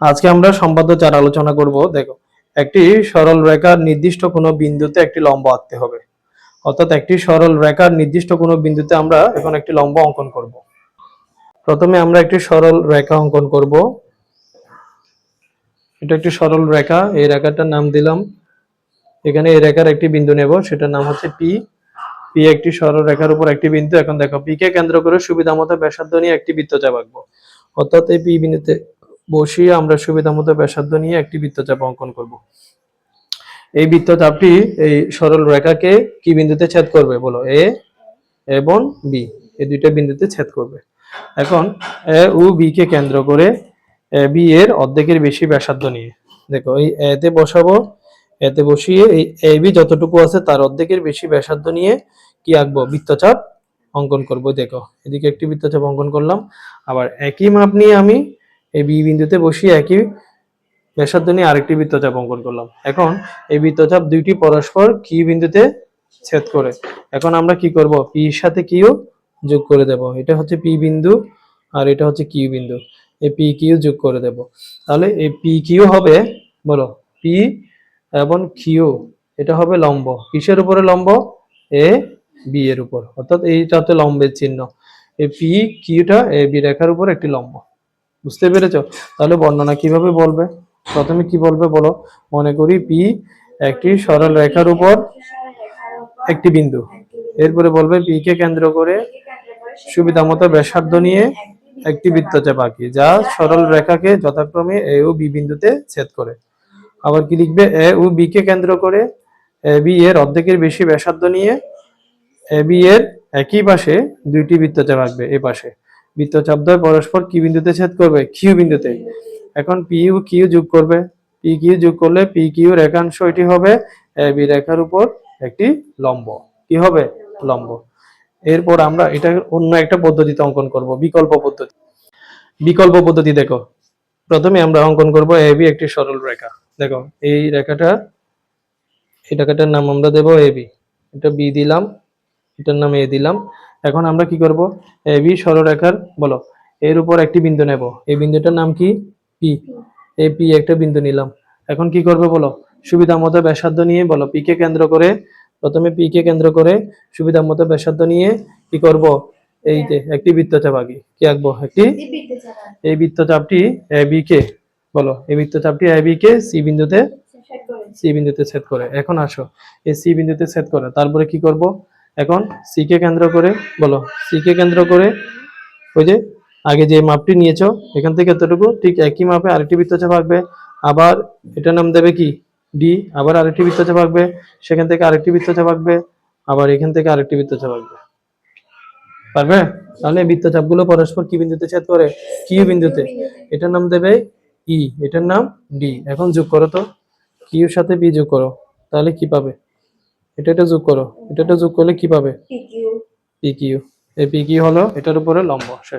আজকে আমরা সম্পাদ্য চার আলোচনা করব। দেখো, একটি সরল রেখার নির্দিষ্ট কোনো বিন্দুতে একটি লম্ব আঁকতে হবে। অর্থাৎ একটি সরল রেখার নির্দিষ্ট কোনো বিন্দুতে আমরা এখন একটি লম্ব অঙ্কন করব। প্রথমে আমরা একটি সরল রেখা অঙ্কন করব। এটা একটি সরল রেখা, এই রেখাটার নাম দিলাম। এখানে এই রেখার একটি বিন্দু নেব, সেটার নাম হচ্ছে পি পি একটি সরল রেখার উপর একটি বিন্দু। এখন দেখো পি কে কেন্দ্র করে সুবিধা মতো ব্যাসার্ধ নিয়ে একটি বৃত্তচাপ আঁকবো। অর্থাৎ এই পি বিন্দুতে বসিয়ে আমরা সুবিধা মতো ব্যাসার্ধ নিয়ে একটি বৃত্তচাপ অঙ্কন করব। এই বৃত্তচাপটি এই সরল রেখাকে কি বিন্দুতে ছেদ করবে? বলো, এ এবং বি। এই দুইটা বিন্দুতে ছেদ করবে। এখন এ ও বি কে কেন্দ্র করে এ বি এর অর্ধেকের বেশি ব্যাসার্ধ নিয়ে। দেখো, এই এতে বসাবো এতে বসিয়ে এই এ বি যতটুকু আছে তার অর্ধেকের বেশি ব্যাসার্ধ নিয়ে কি আঁকবো? বৃত্তচাপ অঙ্কন করব। দেখো, এদিকে একটি বৃত্তচাপ অঙ্কন করলাম। আবার একই মাপ নিয়ে আমি এই বি বিন্দুতে বসিয়ে একই ব্যাসার্ধ নিয়ে আরেকটি বৃত্তচাপ অঙ্কন করলাম। এখন এই বৃত্তচাপ দুইটি পরস্পর কি বিন্দুতে ছেদ করে। এখন আমরা কি করব? পি এর সাথে কিউ যোগ করে দেব। এটা হচ্ছে পি বিন্দু আর এটা হচ্ছে কিউ বিন্দু। এই পি কিউ যোগ করে দেব। তাহলে এই পি কিউ হবে, বলো পি এবং কিউ এটা হবে লম্ব। কিসের উপরে লম্ব? এ বি এর উপর। অর্থাৎ এইটা হচ্ছে লম্বের চিহ্ন। এই পি কিউটা এ বি রেখার উপর একটি লম্ব। বুঝতে পেরেছ? তাহলে বর্ণনা কীভাবে বলবে? প্রথমে কি বলবে বলো? মনে করি পি একটি সরল রেখার উপর একটি বিন্দু। এরপরে বলবে পি কে কেন্দ্র করে সুবিধা মতো ব্যাসার্ধ নিয়ে একটি বৃত্তচাপ আঁকি, যা সরল রেখাকে যথাক্রমে এ ও বি বিন্দুতে ছেদ করে। আবার কি লিখবে? এ ও বি কে কেন্দ্র করে এ বি এর অর্ধেকের বেশি ব্যাসার্ধ নিয়ে এ বি এর একই পাশে দুইটি বৃত্তচাপ আঁকবে এ পাশে। বৃত্তচাপ দ্বয় পরস্পর কি বিন্দুতে ছেদ করবে? কিউ বিন্দুতে। এখন পি ইউ কিউ যোগ করবে। পি কিউ যোগ করলে পি কিউ রেখাংশ এটি হবে এ বি রেখার উপর একটি লম্ব। কি হবে? লম্ব। এরপর আমরা এটা অন্য একটা পদ্ধতিতে অঙ্কন করব, বিকল্প পদ্ধতি। বিকল্প পদ্ধতি দেখো। প্রথমে আমরা অঙ্কন করব এ বি একটি সরল রেখা। দেখো, এই রেখাটা, এই রেখাটার নাম আমরা দেব এ বি এটা বি দিলাম। এটার নাম এ দিলাম। এখন আমরা কি করব? এ বি সরলরেখার বলো এর উপর একটি বিন্দু নেব। এই বিন্দুটার নাম কি? পি। এ পি একটা বিন্দু নিলাম। এখন কি করবে বলো? সুবিধা মতো ব্যাসার্ধ নিয়ে বলো পি কে কেন্দ্র করে প্রথমে পি কে কেন্দ্র করে সুবিধা মতো ব্যাসার্ধ নিয়ে কি করব? এই যে একটি বৃত্তচাপ আঁকি কি আঁকবো? একটি এই বৃত্তচাপটি এ বি কে বলো এই বৃত্তচাপটি এ বি কে সি বিন্দুতে সি বিন্দুতে ছেদ করে। এখন আসো এই সি বিন্দুতে ছেদ করে তারপরে কি করব? এখন সি কে কেন্দ্র করে, বলো সি কে কেন্দ্র করে, ওই যে, আগে যে মাপটি নিয়েছো, এখান থেকে এতটুকু, ঠিক একই মাপে আরেকটি বৃত্তচাপ আঁকবে আবার এটার নাম দেবে কি? ডি আবার আরেকটি বৃত্তচাপ আঁকবে সেখান থেকে আরেকটি বৃত্তচাপ আঁকবে আবার এখান থেকে আরেকটি বৃত্তচাপ আঁকবে পারবে? তাহলে বৃত্তচাপগুলো পরস্পর কি বিন্দুতে ছেদ করে? কিউ বিন্দুতে। এটার নাম দেবে ই এটার নাম ডি এখন যোগ করো তো। কিউর সাথে বি যোগ করো। তাহলে কি পাবে? এটা এটা যোগ করো। এটা এটা যোগ করলে কি পাবে? পি কিউ এই পি কিউ হলো এটার উপরে লম্ব শেষ।